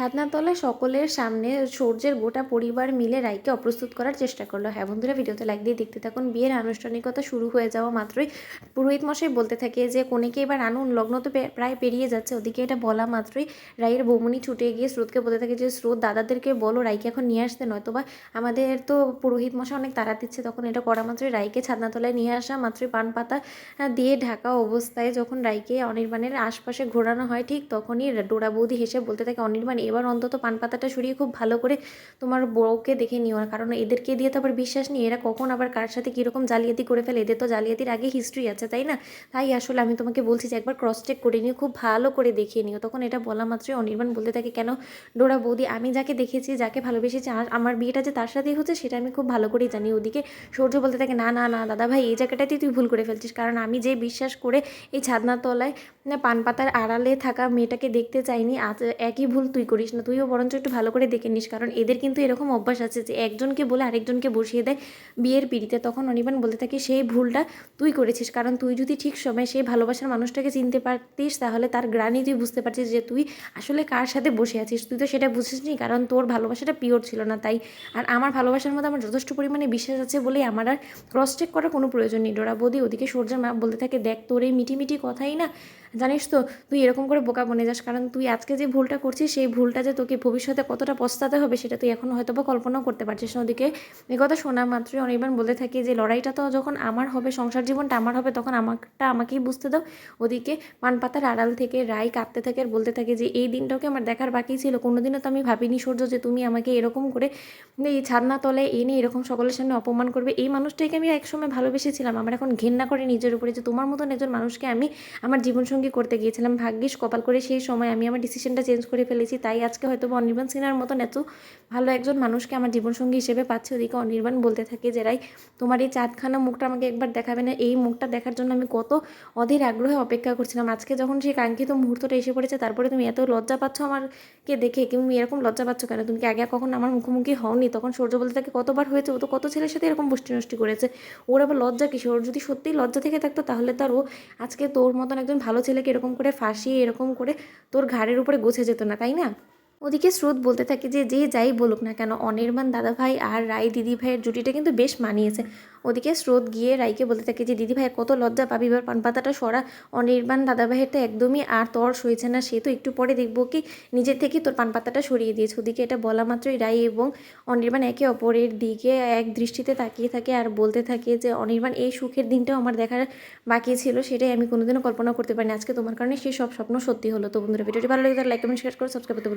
ছাদনাতলায় সকলের সামনে সূর্যের গোটা পরিবার মিলে রায়কে অপ্রস্তুত করার চেষ্টা করল। হ্যাঁ বন্ধুরা, ভিডিওতে লাইক দিয়ে দেখতে থাকুন। বিয়ের আনুষ্ঠানিকতা শুরু হয়ে যাওয়া মাত্রই পুরোহিত মশাই বলতে থাকে যে, কোনেকে এবার আনুন? লগ্ন তো প্রায় পেরিয়ে যাচ্ছে। ওদিকে এটা বলা মাত্রই রায়ের বৌমনি ছুটে গিয়ে স্রোতকে বলতে থাকে যে, স্রোত, দাদাদেরকে বলো রাইকে এখন নিয়ে আসতে। নয়তো বা আমাদের তো পুরোহিত মশাই অনেক তাড়া দিচ্ছে। তখন এটা করা মাত্রই রাইকে ছাদনাতলায় নিয়ে আসা মাত্রই পান পাতা দিয়ে ঢাকা অবস্থায় যখন রাইকে অনির্বাণের আশপাশে ঘোরানো হয়, ঠিক তখনই ডোরা বৌদি হেসে বলতে থাকে, অনির্বাণ এবার অন্তত পান পাতাটা সরিয়ে খুব ভালো করে তোমার বউকে দেখে নিও। কারণ এদেরকে দিয়ে তো আবার বিশ্বাস নেই, এরা কখন আবার কার সাথে কীরকম জালিয়াতি করে ফেলে? এদের তো জালিয়াতির আগে হিস্ট্রি আছে, তাই না? তাই আসলে আমি তোমাকে বলছি যে একবার ক্রস চেক করে নিও, খুব ভালো করে দেখিয়ে নিও। তখন এটা বলা মাত্রই অনির্বাণ বলতে থাকে, কেন ডোরা বৌদি, আমি যাকে দেখেছি, যাকে ভালোবেসেছি আমার বিয়েটা যে তার সাথেই হচ্ছে, সেটা আমি খুব ভালো করেই জানি। ওদিকে সূর্য বলতে থাকে, না না না, দাদা ভাই, এই জায়গাটাতেই তুই ভুল করে ফেলছিস। কারণ আমি যে বিশ্বাস করে এই ছাদনার তলায় পান পাতার আড়ালে থাকা মেয়েটাকে দেখতে চাইনি, আজ একই ভুল তুই করিস না, তুইও বরঞ্চ একটু ভালো করে দেখে নিস। কারণ এদের কিন্তু এরকম অভ্যাস আছে যে একজনকে বলে আরেকজনকে বসিয়ে দেয় বিয়ের পিড়িতে। তখন অনির্বাণ বলতে থাকে, সেই ভুলটা তুই করেছিস। কারণ তুই যদি ঠিক সময় সেই ভালোবাসার মানুষটাকে চিনতে পারতিস, তাহলে তার গ্রানি তুই বুঝতে পারছিস যে তুই আসলে কার সাথে বসে আছিস। তুই তো সেটা বুঝিসনি, কারণ তোর ভালোবাসাটা পিওর ছিল না তাই। আর আমার ভালোবাসার মধ্যে আমার যথেষ্ট পরিমাণে বিশ্বাস আছে বলেই আমার আর ক্রস চেক করার কোনো প্রয়োজন নেই। ডোরা বৌদি ওদিকে সূর্যের মা বলতে থাকে, দেখ, তোর এই মিটি মিটি কথাই না। জানিস তো, তুই এরকম করে বোকা বনে যাস। কারণ তুই আজকে যে ভুলটা করছিস, সেই ভুলটা যে তোকে ভবিষ্যতে কতটা পস্তাতে হবে সেটা তুই এখন হয়তো বা কল্পনাও করতে পারছিস না। ওদিকে এ কথা শোনা মাত্রই অনেকবার বলে থাকি যে লড়াইটা তো যখন আমার হবে, সংসার জীবনটা আমার হবে, তখন আমারটা আমাকেই বুঝতে দাও। ওদিকে পানপাতার আড়াল থেকে রাই কাঁদতে থাকে আর বলতে থাকে যে, এই দিনটাকে আমার দেখার বাকি ছিল, কোনোদিনও তো আমি ভাবিনি সূর্য যে তুমি আমাকে এরকম করে এই ছাদনা তলে এনে এরকম সকলের সামনে অপমান করবে। এই মানুষটাকে আমি একসময় ভালোবেসেছিলাম। আমার এখন ঘেন্না করে নিজের উপরে যে তোমার মতন একজন মানুষকে আমি আমার জীবনসঙ্গী করতে গিয়েছিলাম। ভাগ্যিস কপাল করে সেই সময় আমি আমার ডিসিশনটা চেঞ্জ করে ফেলেছি, তাই আজকে হয়তো অনির্বাণ সিনহার মতন এত ভালো একজন মানুষকে আমার জীবনসঙ্গী হিসেবে পাচ্ছি। ওদিকে অনির্বাণ বলতে থাকে যে, রাই, তোমার এই চাঁদখানা মুখটা আমাকে একবার দেখাবে না। এই মুখটা দেখার জন্য আমি কত অধীর আগ্রহে অপেক্ষা করছিলাম। আজকে যখন সেই কাঙ্ক্ষিত মুহূর্তটা এসে পড়েছে, তারপরে তুমি এত লজ্জা পাচ্ছ আমারকে দেখে তুমি এরকম লজ্জা পাচ্ছ কেন? তুমি কি আগে কখন আমার মুখোমুখি হওনি? তখন সূর্য বলতে থাকে, কতবার হয়েছে? ও তো কত ছেলের সাথে এরকম বষ্টি নষ্টি করেছে। ওর আবার লজ্জা কিসে ওর যদি সত্যিই লজ্জা থেকে থাকতো, তাহলে তার ও আজকে তোর মতন একজন ভালো ছেলেকে এরকম করে ফাঁসিয়ে, এরকম করে তোর ঘাড়ের উপরে গোছে যেত না, তাই না? ওদিকে স্রোত বলতে থাকে যে যে যাই বলুক না কেন, অনির্বাণ দাদাভাই আর রায় দিদি ভাইয়ের জুটিটা কিন্তু বেশ মানিয়েছে। ওদিকে স্রোত গিয়ে রাইকে বলতে থাকে যে দিদি ভাই কত লজ্জা পাবি, এবার পানপাতাটা সরা। অনির্বাণ দাদাভাইয়ের তো একদমই আর তর সইছে না, সে তো একটু পরে দেখব কি নিজের থেকে তোর পানপাতাটা সরিয়ে দিয়েছে। ওদিকে এটা বলা মাত্রই রাই এবং অনির্বাণ একে অপরের দিকে এক দৃষ্টিতে তাকিয়ে থাকে আর বলতে থাকে যে, অনির্বাণ, এই সুখের দিনটাও আমার দেখার বাকি ছিল, সেটাই আমি কোনোদিনও কল্পনা করতে পারিনি। আজকে তোমার কারণে সেই সব স্বপ্ন সত্যি হলো। তো বন্ধুরা, ভিডিওটি ভালো লাগে তাহলে লাইক কমেন্ট শেয়ার করে সাবস্ক্রাইব করতে।